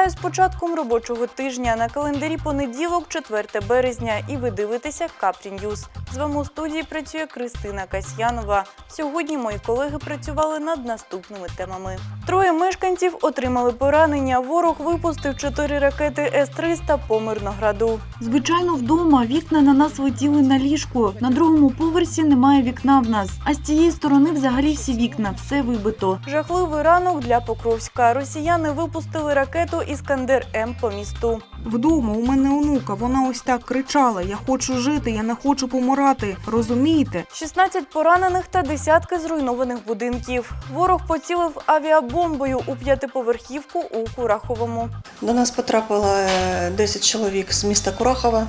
Вітаю з початком робочого тижня. На календарі понеділок, 4 березня, і ви дивитеся Капрі Ньюз. З вами у студії працює Кристина Касьянова. Сьогодні мої колеги працювали над наступними темами. Троє мешканців отримали поранення. Ворог випустив чотири ракети С-300 по Мирнограду. Звичайно, вдома вікна на нас летіли на ліжку. На другому поверсі немає вікна в нас. А з цієї сторони взагалі всі вікна, все вибито. Жахливий ранок для Покровська. Росіяни випустили ракету Іскандер М по місту. Вдома у мене онука, вона ось так кричала: Я хочу жити, я не хочу помирати. Розумієте? 16 поранених та десятки зруйнованих будинків. Ворог поцілив авіабомбою у п'ятиповерхівку у Кураховому. До нас потрапило е, 10 чоловік з міста Курахова.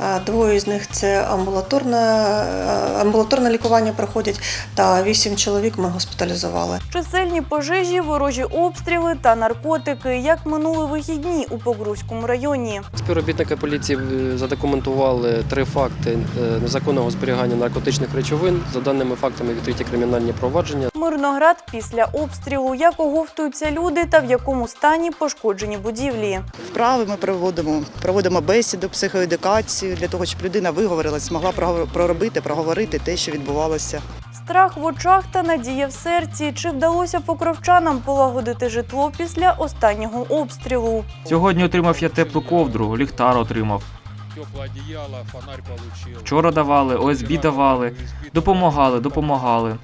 Е, Двоє з них це амбулаторне, е, амбулаторне лікування проходять, та 8 чоловік ми госпіталізували. Чисельні пожежі, ворожі обстріли та наркотики, як минули вихідні у Покровському районі. Співробітники поліції е, задокументували три факти незаконного зберігання наркотичних речовин. За даними фактами відкриті кримінальні провадження. Мирноград після обстрілу, як оговтуються люди та в якому стані пошкоджені будівлі. Вправи ми проводимо, проводимо бесіду, психоедукацію для того, щоб людина виговорилась, змогла проробити, проговорити те, що відбувалося. Страх в очах та надія в серці. Чи вдалося покровчанам полагодити житло після останнього обстрілу? Сьогодні отримав я теплу ковдру, ліхтар отримав. Вчора давали, ОСБ давали, допомагали, допомагали.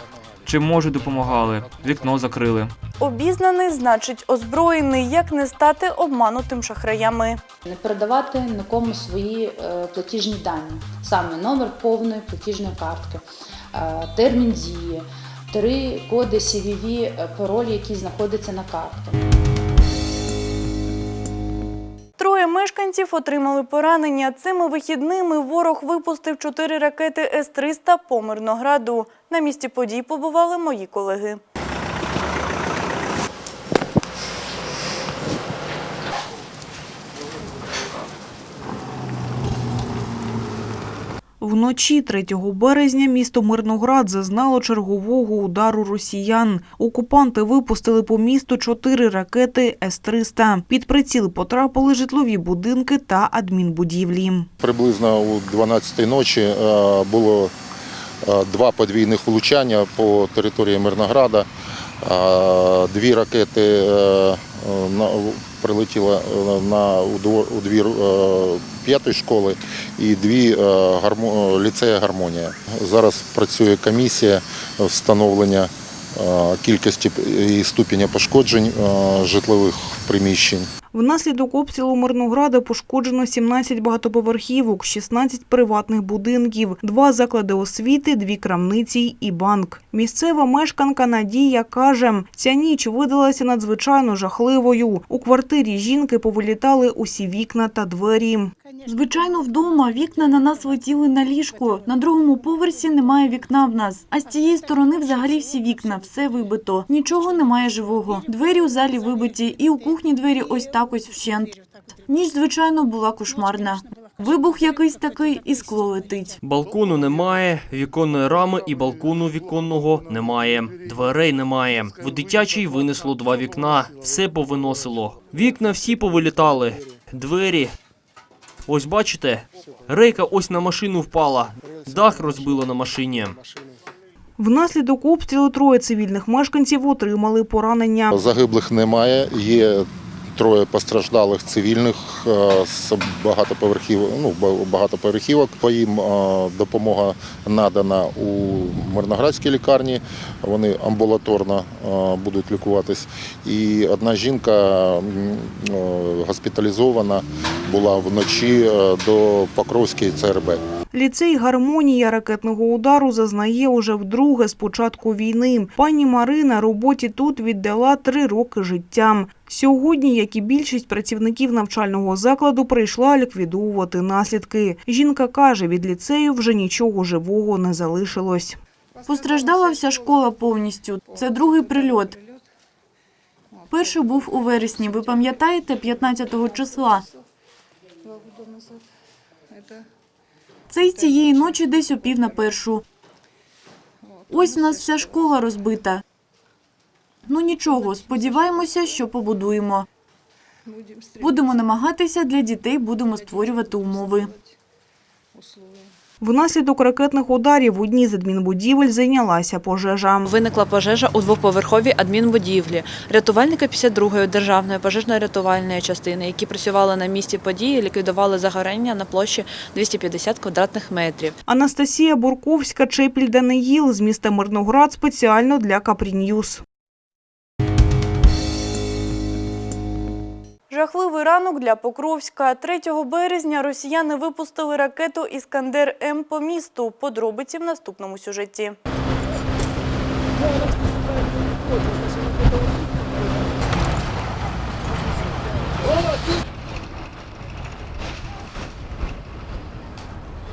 Чим можуть, допомагали. Вікно закрили. Обізнаний значить озброєний, як не стати обманутим шахраями. Не передавати нікому свої е, платіжні дані, саме номер повної платіжної картки, е, термін дії, три коди CVV, е, пароль, який знаходиться на картці. Троє мешканців отримали поранення. Цими вихідними ворог випустив чотири ракети С-300 по Мирнограду. На місці подій побували мої колеги. Вночі 3 березня місто Мирноград зазнало чергового удару росіян. Окупанти випустили по місту чотири ракети С-300. Під приціл потрапили житлові будинки та адмінбудівлі. Приблизно у 12-й ночі е, було два подвійних влучання по території Мирнограда. Е, Дві ракети е, прилетіли е, на у двір е, п'ятої школи і дві е, ліцеї гармонія. Зараз працює комісія встановлення е, кількості і ступеня пошкоджень е, житлових приміщень. Внаслідок обстрілу Мирнограда пошкоджено 17 багатоповерхівок, 16 приватних будинків, два заклади освіти, дві крамниці і банк. Місцева мешканка Надія каже, ця ніч видалася надзвичайно жахливою. У квартирі жінки повилітали усі вікна та двері. Звичайно, вдома вікна на нас летіли на ліжку. На другому поверсі немає вікна в нас. А з цієї сторони взагалі всі вікна, все вибито. Нічого немає живого. Двері у залі вибиті, і у кухні двері ось так ось вщент. Ніч, звичайно, була кошмарна. Вибух якийсь такий, і скло летить. Балкону немає, віконної рами і балкону віконного немає. Дверей немає. В дитячій винесло два вікна, все повиносило. Вікна всі повилітали. Двері. Ось бачите, рейка ось на машину впала. Дах розбило на машині. Внаслідок обстрілу троє цивільних мешканців отримали поранення. Загиблих немає. Є троє постраждалих цивільних е, з багатоповерхів, ну, багатоповерхівок. По їм е, допомога надана у Мирноградській лікарні. Вони амбулаторно е, будуть лікуватись. І одна жінка е, госпіталізована була вночі е, до Покровської ЦРБ. Ліцей гармонія ракетного удару зазнає уже вдруге з початку війни. Пані Марина роботі тут віддала три роки життя. Сьогодні, як і більшість працівників навчального закладу, прийшла ліквідовувати наслідки. Жінка каже, від ліцею вже нічого живого не залишилось. Постраждала вся школа повністю. Це другий прильот. Перший був у вересні. Ви пам'ятаєте, 15-го числа. Цей цієї ночі десь о пів на першу. Ось у нас вся школа розбита. Ну нічого, сподіваємося, що побудуємо. Будемо намагатися для дітей, будемо створювати умови. Внаслідок ракетних ударів в одній з адмінбудівель зайнялася пожежа. Виникла пожежа у двоповерховій адмінбудівлі. Рятувальники 52-ї державної пожежно-рятувальної частини, які працювали на місці події, ліквідували загорання на площі 250 квадратних метрів. Анастасія Бурковська, Чепіль Даниїл з міста Мирноград спеціально для Капріньюз. Жахливий ранок для Покровська. 3 березня росіяни випустили ракету Іскандер М по місту. Подробиці в наступному сюжеті.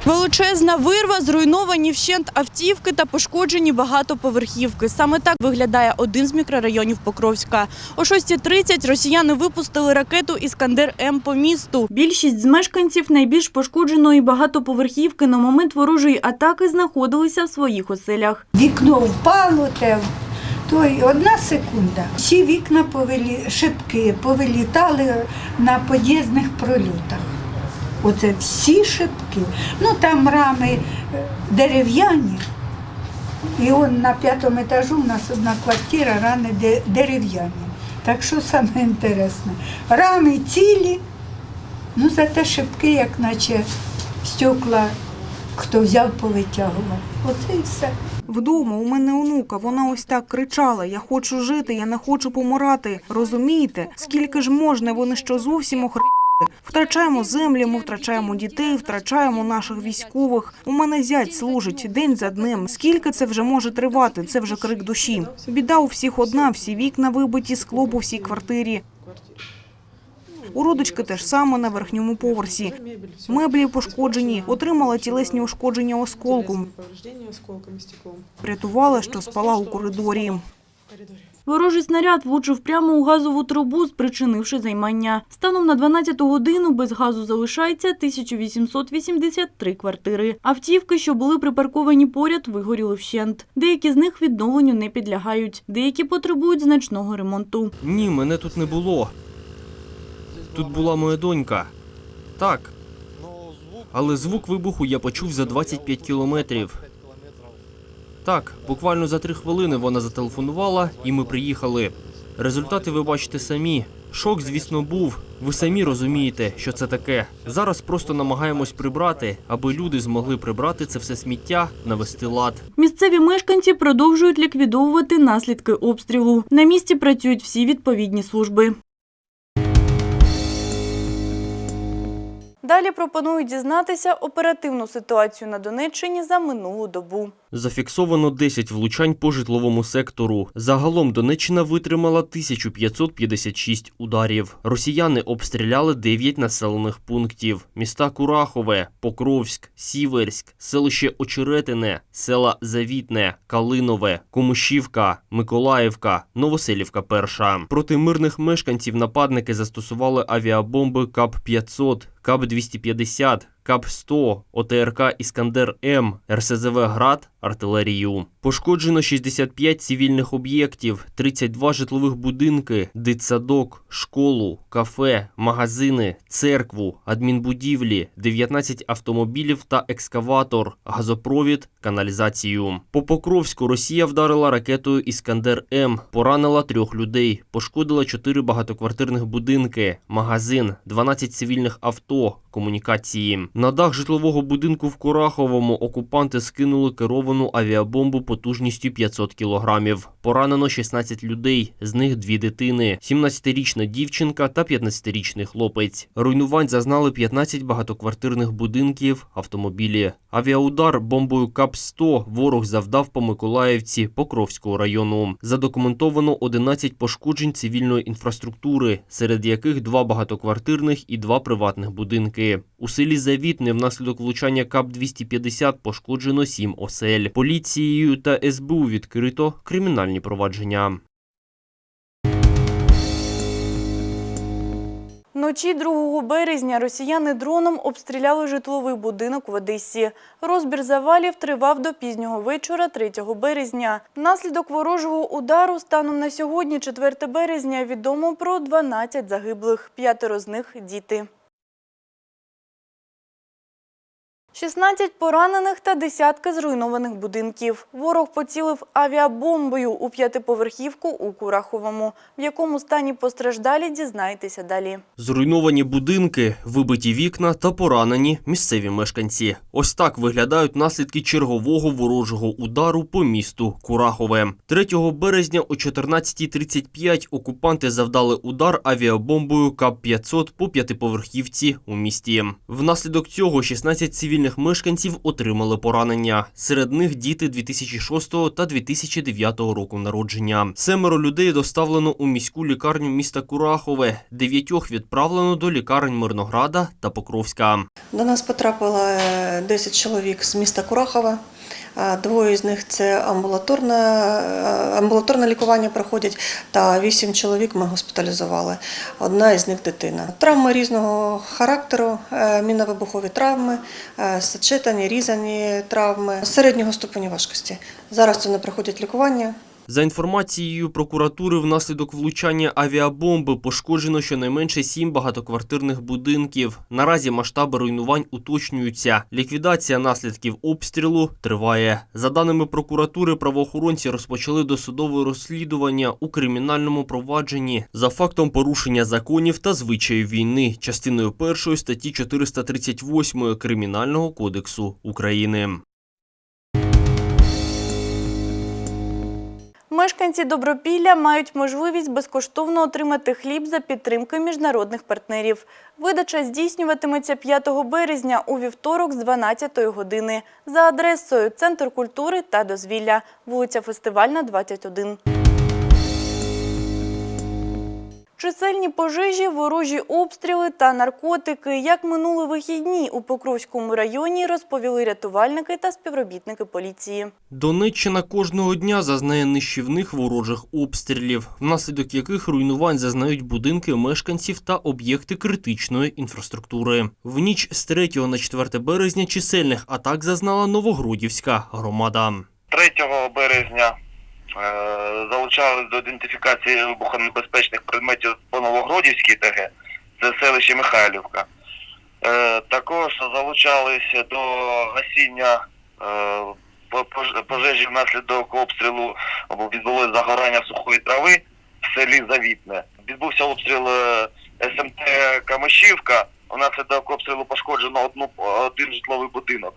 Величезна вирва, зруйновані вщент автівки та пошкоджені багатоповерхівки. Саме так виглядає один з мікрорайонів Покровська. О 6.30 росіяни випустили ракету Іскандер М по місту. Більшість з мешканців найбільш пошкодженої багатоповерхівки на момент ворожої атаки знаходилися в своїх оселях. Вікно впало, те, то одна секунда. Всі вікна повилі, шибки повилітали на під'їзних прольотах. Оце всі шибки. Ну там рами е, дерев'яні. І он на п'ятому етажу у нас одна квартира, рани дерев'яні. Так що саме інтересне. Рами цілі, ну зате шибки, як наче стекла, хто взяв, повитягував. Оце і все. Вдома у мене онука, вона ось так кричала: Я хочу жити, я не хочу помирати. Розумієте, скільки ж можна, вони що зовсім охрі... Втрачаємо землі, ми втрачаємо дітей, втрачаємо наших військових. У мене зять служить день за днем. Скільки це вже може тривати? Це вже крик душі. Біда у всіх одна, всі вікна вибиті, скло по всій квартирі. У родички теж саме на верхньому поверсі. Меблі пошкоджені, отримала тілесні ушкодження осколком. Врятувала, що спала у коридорі. Ворожий снаряд влучив прямо у газову трубу, спричинивши займання. Станом на 12 годину без газу залишається 1883 квартири. Автівки, що були припарковані поряд, вигоріли вщент. Деякі з них відновленню не підлягають, деякі потребують значного ремонту. Ні, мене тут не було. Тут була моя донька. Так. Але звук вибуху я почув за 25 кілометрів. Так, буквально за три хвилини вона зателефонувала, і ми приїхали. Результати ви бачите самі. Шок, звісно, був. Ви самі розумієте, що це таке. Зараз просто намагаємось прибрати, аби люди змогли прибрати це все сміття, навести лад. Місцеві мешканці продовжують ліквідовувати наслідки обстрілу. На місці працюють всі відповідні служби. Далі пропоную дізнатися оперативну ситуацію на Донеччині за минулу добу. Зафіксовано 10 влучань по житловому сектору. Загалом Донеччина витримала 1556 ударів. Росіяни обстріляли 9 населених пунктів: міста Курахове, Покровськ, Сіверськ, селище Очеретине, села Завітне, Калинове, Комушівка, Миколаївка, Новоселівка. Перша проти мирних мешканців нападники застосували авіабомби КАП-500, КАП-250, КАП-100, ОТРК «Іскандер М», РСЗВ «Град», артилерію. Пошкоджено 65 цивільних об'єктів, 32 житлових будинки, дитсадок, школу, кафе, магазини, церкву, адмінбудівлі, 19 автомобілів та екскаватор, газопровід, каналізацію. По Покровську Росія вдарила ракетою «Іскандер М», поранила трьох людей, пошкодила 4 багатоквартирних будинки, магазин, 12 цивільних авто, комунікації. На дах житлового будинку в Кураховому окупанти скинули керовану авіабомбу потужністю 500 кілограмів. Поранено 16 людей, з них дві дитини: 17-річна дівчинка та 15-річний хлопець. Руйнувань зазнали 15 багатоквартирних будинків, автомобілі. Авіаудар бомбою КАП-100 ворог завдав по Миколаївці Покровського району. Задокументовано 11 пошкоджень цивільної інфраструктури, серед яких два багатоквартирних і два приватних будинки. У селі Завітне внаслідок влучання КАП-250 пошкоджено 7 осель. Поліцією та СБУ відкрито кримінальні провадження. Вночі 2 березня росіяни дроном обстріляли житловий будинок в Одесі. Розбір завалів тривав до пізнього вечора 3 березня. Внаслідок ворожого удару станом на сьогодні, 4 березня, відомо про 12 загиблих, п'ятеро з них – діти. 16 поранених та десятки зруйнованих будинків. Ворог поцілив авіабомбою у п'ятиповерхівку у Кураховому. В якому стані постраждалі, дізнаєтеся далі. Зруйновані будинки, вибиті вікна та поранені місцеві мешканці. Ось так виглядають наслідки чергового ворожого удару по місту Курахове. 3 березня о 14.35 окупанти завдали удар авіабомбою КАП-500 по п'ятиповерхівці у місті. Внаслідок цього 16 цивільних мешканців отримали поранення. Серед них діти 2006 та 2009 року народження. Семеро людей доставлено у міську лікарню міста Курахове. Дев'ятьох відправлено до лікарень Мирнограда та Покровська. До нас потрапило е, 10 чоловік з міста Курахова. Е, Двоє з них це амбулаторне, е, амбулаторне лікування проходять, та вісім чоловік ми госпіталізували. Одна із них дитина. Травми різного характеру, е, міновибухові травми, сочетані, різані травми середнього ступеню важкості. Зараз вони проходять лікування. За інформацією прокуратури, внаслідок влучання авіабомби пошкоджено щонайменше сім багатоквартирних будинків. Наразі масштаби руйнувань уточнюються. Ліквідація наслідків обстрілу триває. За даними прокуратури, правоохоронці розпочали досудове розслідування у кримінальному провадженні за фактом порушення законів та звичаїв війни, частиною першої статті 438 Кримінального кодексу України. Мешканці Добропілля мають можливість безкоштовно отримати хліб за підтримки міжнародних партнерів. Видача здійснюватиметься 5 березня у вівторок з 12 години за адресою Центр культури та дозвілля, вулиця Фестивальна, 21. Чисельні пожежі, ворожі обстріли та наркотики. Як минули вихідні у Покровському районі, розповіли рятувальники та співробітники поліції. Донеччина кожного дня зазнає нищівних ворожих обстрілів, внаслідок яких руйнувань зазнають будинки мешканців та об'єкти критичної інфраструктури. В ніч з 3 на 4 березня чисельних атак зазнала Новогродівська громада. 3 березня е, залучали до ідентифікації вибухонебезпечних предметів по Новогродівській ТГ, це селище Михайлівка. Е, також залучалися до гасіння е, по- пож- пожежі внаслідок обстрілу або відбулося загорання сухої трави в селі Завітне. Відбувся обстріл СМТ Камишівка. Внаслідок обстрілу пошкоджено одну один житловий будинок.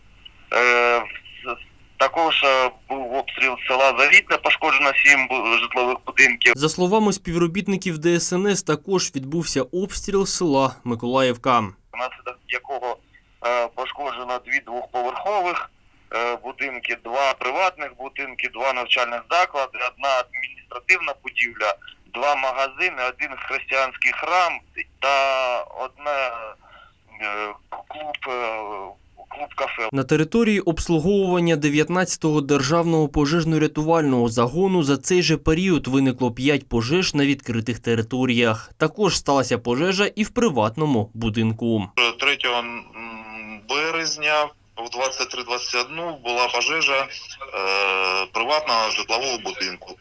Також е, був обстріл села Завітне, пошкоджено сім житлових будинків. За словами співробітників ДСНС, також відбувся обстріл села Миколаївка. внаслідок якого е, пошкоджено дві двохповерхових е, будинки, два приватних будинки, два навчальних заклади, одна адміністративна будівля, два магазини, один християнський храм та одне е, клуб, клуб кафе. На території обслуговування 19-го державного пожежно-рятувального загону за цей же період виникло 5 пожеж на відкритих територіях. Також сталася пожежа і в приватному будинку. 3 березня в 23.21 була пожежа е, приватного житлового будинку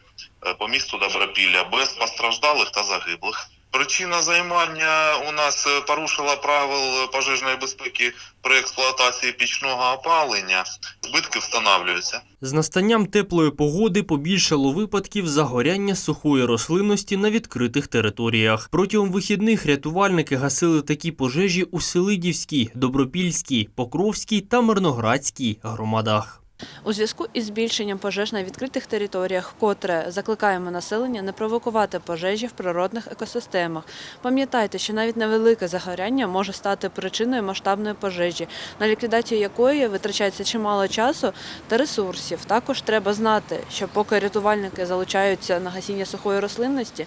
е, по місту Добропілля без постраждалих та загиблих. Причина займання у нас е, порушила правил пожежної безпеки при експлуатації пічного опалення. Збитки встановлюються. З настанням теплої погоди побільшало випадків загоряння сухої рослинності на відкритих територіях. Протягом вихідних рятувальники гасили такі пожежі у Селидівській, Добропільській, Покровській та Мирноградській громадах. У зв'язку із збільшенням пожеж на відкритих територіях, вкотре закликаємо населення не провокувати пожежі в природних екосистемах. Пам'ятайте, що навіть невелике загоряння може стати причиною масштабної пожежі, на ліквідацію якої витрачається чимало часу та ресурсів. Також треба знати, що поки рятувальники залучаються на гасіння сухої рослинності,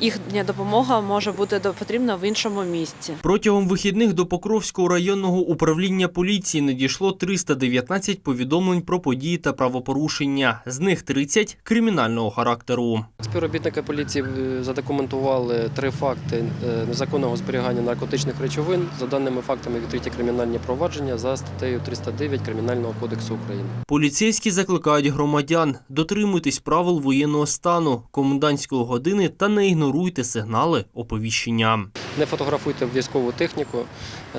їхня допомога може бути до- потрібна в іншому місці. Протягом вихідних до Покровського районного управління поліції надійшло 319 повідомлень про події та правопорушення. З них 30 – кримінального характеру. Співробітники поліції е, задокументували три факти е, незаконного зберігання наркотичних речовин. За даними фактами відкриті кримінальні провадження за статтею 309 Кримінального кодексу України. Поліцейські закликають громадян дотримуйтесь правил воєнного стану, комендантської години та не ігноруйте сигнали оповіщення. Не фотографуйте військову техніку,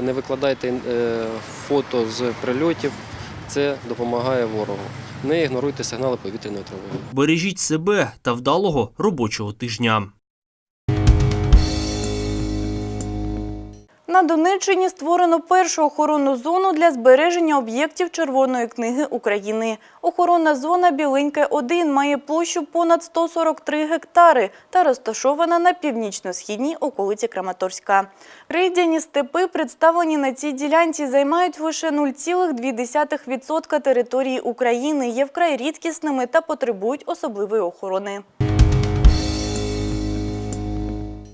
не викладайте е, фото з прильотів. Це допомагає ворогу. Не ігноруйте сигнали повітряної тривоги. Бережіть себе та вдалого робочого тижня. На Донеччині створено першу охоронну зону для збереження об'єктів Червоної книги України. Охоронна зона Біленьке 1 має площу понад 143 гектари та розташована на північно-східній околиці Краматорська. Рейдяні степи, представлені на цій ділянці, займають лише 0,2% території України, є вкрай рідкісними та потребують особливої охорони.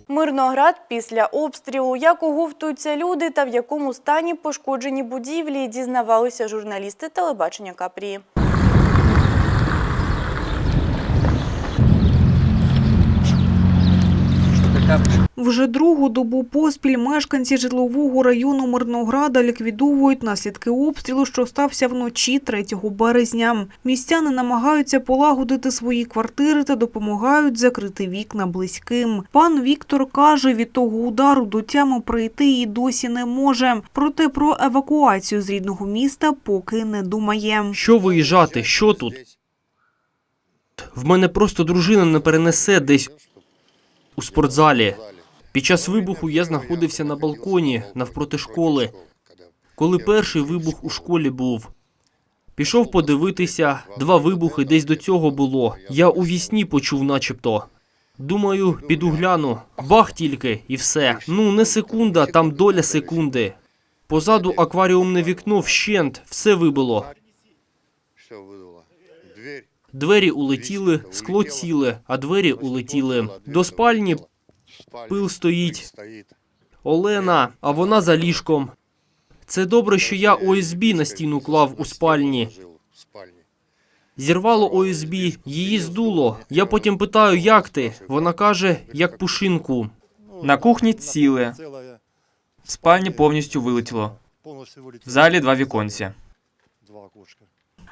Мирноград після обстрілу. Як оговтуються люди та в якому стані пошкоджені будівлі, дізнавалися журналісти телебачення Капрії. Вже другу добу поспіль мешканці житлового району Мирнограда ліквідовують наслідки обстрілу, що стався вночі 3 березня. Містяни намагаються полагодити свої квартири та допомагають закрити вікна близьким. Пан Віктор каже, від того удару до тями прийти і досі не може. Проте про евакуацію з рідного міста поки не думає. Що виїжджати? Що тут? В мене просто дружина не перенесе десь у спортзалі. Під час вибуху я знаходився на балконі навпроти школи, коли перший вибух у школі був. Пішов подивитися, два вибухи десь до цього було. Я у вісні почув начебто. Думаю, піду гляну. Бах тільки і все. Ну, не секунда, там доля секунди. Позаду акваріумне вікно вщент, все вибило. Двері улетіли, скло ціле, а двері улетіли. До спальні пил стоїть. Олена, а вона за ліжком. Це добре, що я ОСБ на стіну клав у спальні. Зірвало ОСБ, її здуло. Я потім питаю, як ти? Вона каже, як пушинку. На кухні ціле. В спальні повністю вилетіло. В залі два віконці.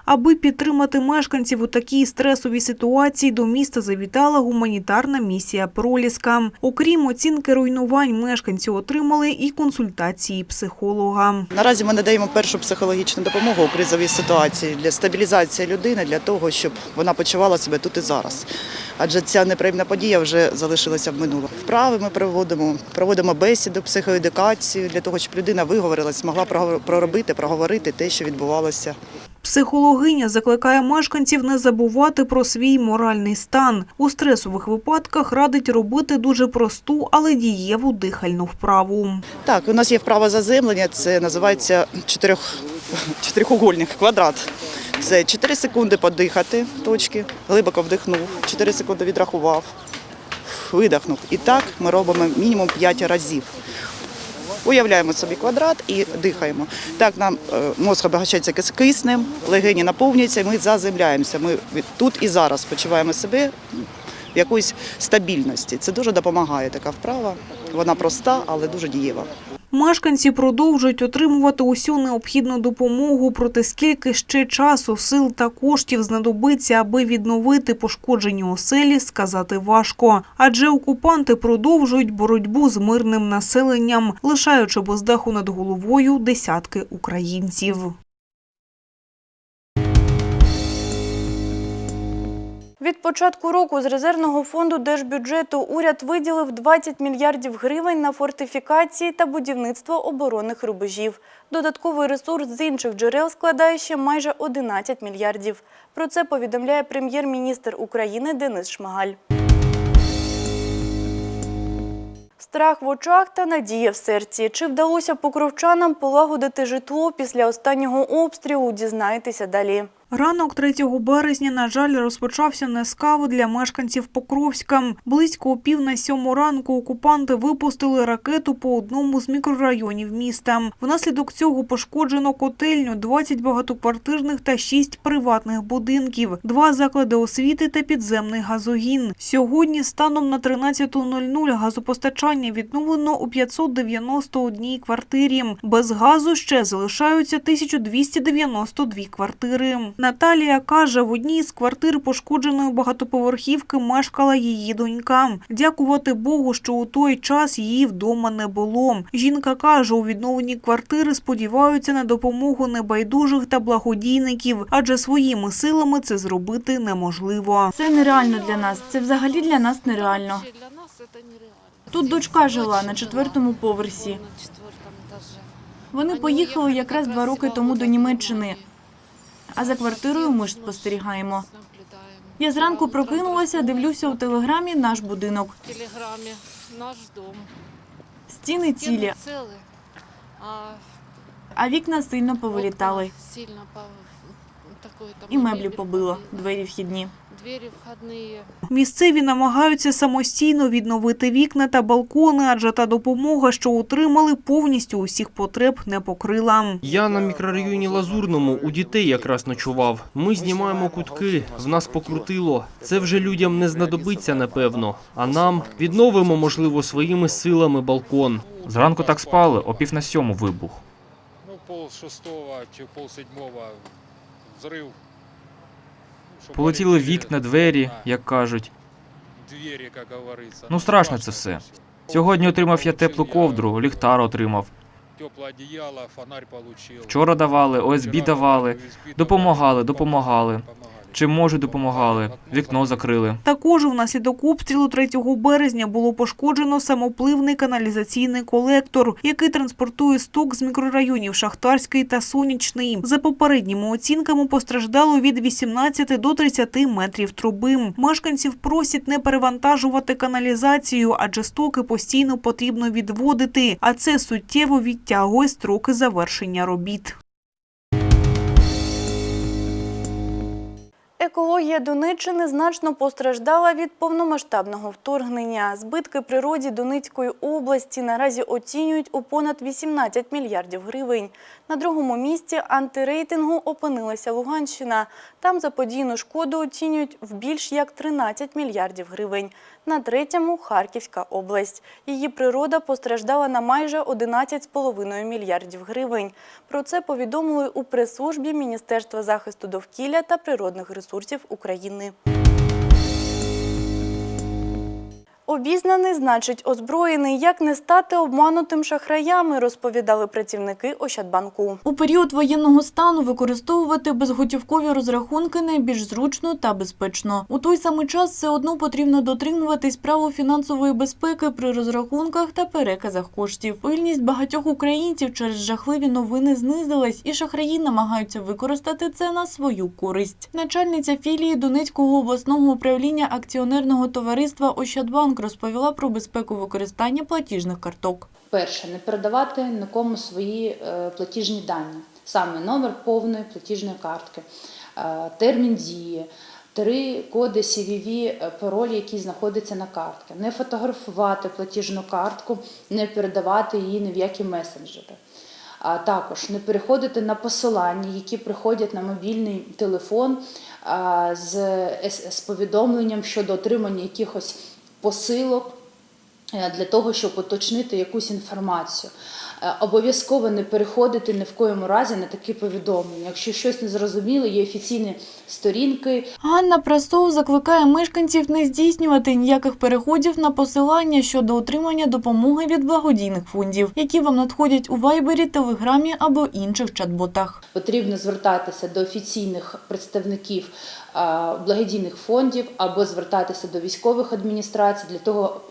Аби підтримати мешканців у такій стресовій ситуації, до міста завітала гуманітарна місія Проліска. Окрім оцінки руйнувань, мешканці отримали і консультації психолога. Наразі ми надаємо першу психологічну допомогу у кризовій ситуації для стабілізації людини, для того, щоб вона почувала себе тут і зараз. Адже ця неприємна подія вже залишилася в минулому. Вправи ми проводимо, проводимо бесіду, психоедукацію для того, щоб людина виговорилась, змогла проробити, проговорити те, що відбувалося. Психологиня закликає мешканців не забувати про свій моральний стан. У стресових випадках радить робити дуже просту, але дієву дихальну вправу. Так, у нас є вправа заземлення, це називається чотирьох, чотирьохугольник квадрат. Це 4 секунди подихати, точки, глибоко вдихнув, 4 секунди відрахував, видихнув. І так ми робимо мінімум 5 разів. Уявляємо собі квадрат і дихаємо. Так нам е, мозг обагачається киснем, легені наповнюються, ми заземляємося. Ми тут і зараз почуваємо себе в якоїсь стабільності. Це дуже допомагає така вправа. Вона проста, але дуже дієва. Мешканці продовжують отримувати усю необхідну допомогу, проте скільки ще часу, сил та коштів знадобиться, аби відновити пошкоджені оселі, сказати важко. Адже окупанти продовжують боротьбу з мирним населенням, лишаючи без даху над головою десятки українців. Від початку року з резервного фонду держбюджету уряд виділив 20 мільярдів гривень на фортифікації та будівництво оборонних рубежів. Додатковий ресурс з інших джерел складає ще майже 11 мільярдів. Про це повідомляє прем'єр-міністр України Денис Шмигаль. Страх в очах та надія в серці. Чи вдалося покровчанам полагодити житло після останнього обстрілу, дізнаєтеся далі. Ранок 3 березня, на жаль, розпочався не з кави для мешканців Покровська. Близько пів на сьому ранку окупанти випустили ракету по одному з мікрорайонів міста. Внаслідок цього пошкоджено котельню, 20 багатоквартирних та 6 приватних будинків, два заклади освіти та підземний газогін. Сьогодні станом на 13.00 газопостачання відновлено у 591 квартирі. Без газу ще залишаються 1292 квартири. Наталія каже, в одній з квартир пошкодженої багатоповерхівки мешкала її донька. Дякувати Богу, що у той час її вдома не було. Жінка каже, у відновленні квартири сподіваються на допомогу небайдужих та благодійників, адже своїми силами це зробити неможливо. Це нереально для нас. Це взагалі для нас нереально. Тут дочка жила на четвертому поверсі. Вони поїхали якраз два роки тому до Німеччини. А за квартирою ми ж спостерігаємо. Я зранку прокинулася, дивлюся у телеграмі наш будинок. Телеграмі наш дом. Стіни цілі, а вікна сильно повилітали. І меблі побило, двері вхідні. Двері входні. Місцеві намагаються самостійно відновити вікна та балкони, адже та допомога, що отримали, повністю усіх потреб не покрила. Я на мікрорайоні Лазурному у дітей якраз ночував. Ми знімаємо кутки, в нас покрутило. Це вже людям не знадобиться, напевно. А нам відновимо, можливо, своїми силами балкон. Зранку так спали, о пів на сьому вибух. Ну, пол шестого чи пол седьмого взрыв. Полетіли вікна, двері, як кажуть. Ну страшно це все. Сьогодні отримав я теплу ковдру, ліхтар отримав. Вчора давали, ОСБ давали, допомагали, допомагали. Чим можуть, допомагали. Вікно закрили. Також внаслідок обстрілу 3 березня було пошкоджено самопливний каналізаційний колектор, який транспортує сток з мікрорайонів Шахтарський та Сонячний. За попередніми оцінками постраждало від 18 до 30 метрів труби. Мешканців просять не перевантажувати каналізацію, адже стоки постійно потрібно відводити, а це суттєво відтягує строки завершення робіт. Екологія Донеччини значно постраждала від повномасштабного вторгнення. Збитки природі Донецької області наразі оцінюють у понад 18 мільярдів гривень. На другому місці антирейтингу опинилася Луганщина. Там заподійну шкоду оцінюють в більш як 13 мільярдів гривень. На третьому – Харківська область. Її природа постраждала на майже 11,5 мільярдів гривень. Про це повідомили у прес-службі Міністерства захисту довкілля та природних ресурсів України. Обізнаний, значить озброєний. Як не стати обманутим шахраями, розповідали працівники Ощадбанку. У період воєнного стану використовувати безготівкові розрахунки найбільш зручно та безпечно. У той самий час все одно потрібно дотримуватись правил фінансової безпеки при розрахунках та переказах коштів. Пильність багатьох українців через жахливі новини знизилась, і шахраї намагаються використати це на свою користь. Начальниця філії Донецького обласного управління акціонерного товариства Ощадбанк розповіла про безпеку використання платіжних карток. Перше, не передавати нікому свої е, платіжні дані, саме номер повної платіжної картки, е, термін дії, три коди CVV, е, пароль, який знаходиться на картці. Не фотографувати платіжну картку, не передавати її ні в які месенджери. А також не переходити на посилання, які приходять на мобільний телефон з, з повідомленням щодо отримання якихось посилок е, для того, щоб уточнити якусь інформацію. Е, Обов'язково не переходити ні в коєму разі на такі повідомлення. Якщо щось не зрозуміло, є офіційні сторінки. Ганна Прасов закликає мешканців не здійснювати ніяких переходів на посилання щодо отримання допомоги від благодійних фондів, які вам надходять у Вайбері, Телеграмі або інших чат-ботах. Потрібно звертатися до офіційних представників благодійних фондів або звертатися до військових адміністрацій для того,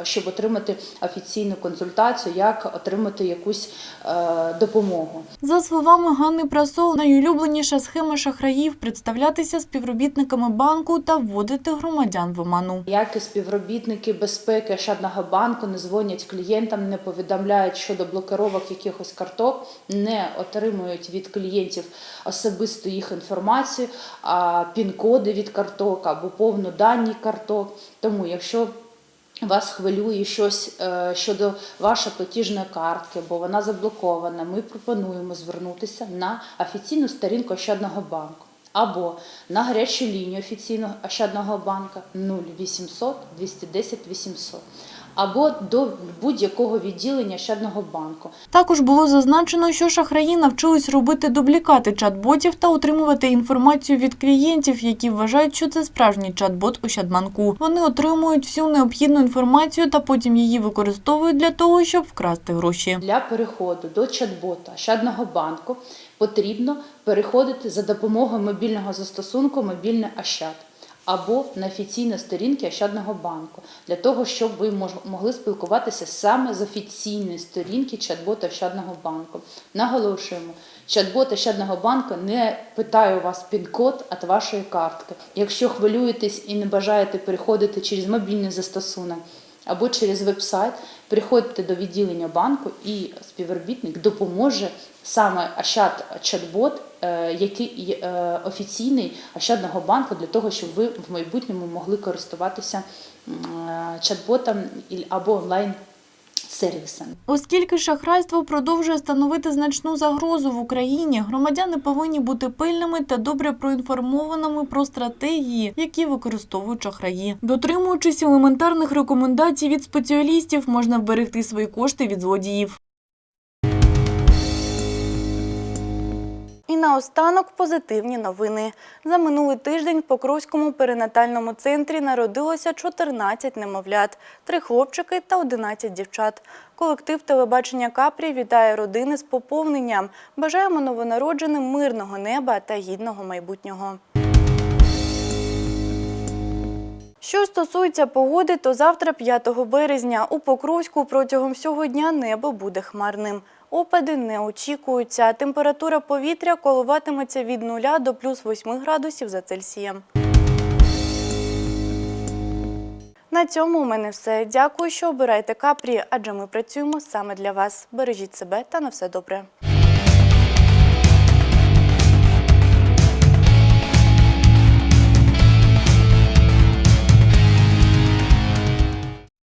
е, щоб отримати офіційну консультацію, як отримати якусь е, допомогу. За словами Ганни Прасол, найулюбленіша схема шахраїв представлятися співробітниками банку та вводити громадян в оману. Як і співробітники безпеки Ощадного банку не дзвонять клієнтам, не повідомляють щодо блокировок якихось карток, не отримують від клієнтів особисту їх інформацію, а пін-коди від карток або повну дані карток. Тому, якщо вас хвилює щось е, щодо вашої платіжної картки, бо вона заблокована, ми пропонуємо звернутися на офіційну сторінку Ощадного банку або на гарячу лінію офіційного Ощадного банка 0800 210 800 або до будь-якого відділення Ощадного банку. Також було зазначено, що шахраї навчились робити дублікати чат-ботів та отримувати інформацію від клієнтів, які вважають, що це справжній чат-бот Ощадбанку. Вони отримують всю необхідну інформацію та потім її використовують для того, щоб вкрасти гроші. Для переходу до чат-бота Ощадного банку потрібно переходити за допомогою мобільного застосунку Мобільне Ощад або на офіційні сторінки Ощадного банку для того, щоб ви могли спілкуватися саме з офіційної сторінки чат-бота Ощадного банку. Наголошуємо, чат-бот Ощадного банку не питає у вас пін-код від вашої картки. Якщо хвилюєтесь і не бажаєте переходити через мобільний застосунок, або через веб-сайт, приходьте до відділення банку і співробітник допоможе саме Ощад чат-бот, який є, е, офіційний Ощадного банку для того, щоб ви в майбутньому могли користуватися е, чат-ботом або онлайн сервісом. Оскільки шахрайство продовжує становити значну загрозу в Україні, громадяни повинні бути пильними та добре проінформованими про стратегії, які використовують шахраї. Дотримуючись елементарних рекомендацій від спеціалістів, можна вберегти свої кошти від злодіїв. І наостанок позитивні новини. За минулий тиждень в Покровському перинатальному центрі народилося 14 немовлят, 3 хлопчики та 11 дівчат. Колектив телебачення Капрі вітає родини з поповненням. Бажаємо новонародженим мирного неба та гідного майбутнього. Що стосується погоди, то завтра, 5 березня, у Покровську протягом всього дня небо буде хмарним. Опади не очікуються. Температура повітря коливатиметься від 0 до плюс 8 градусів за Цельсієм. На цьому у мене все. Дякую, що обираєте капрі, адже ми працюємо саме для вас. Бережіть себе та на все добре.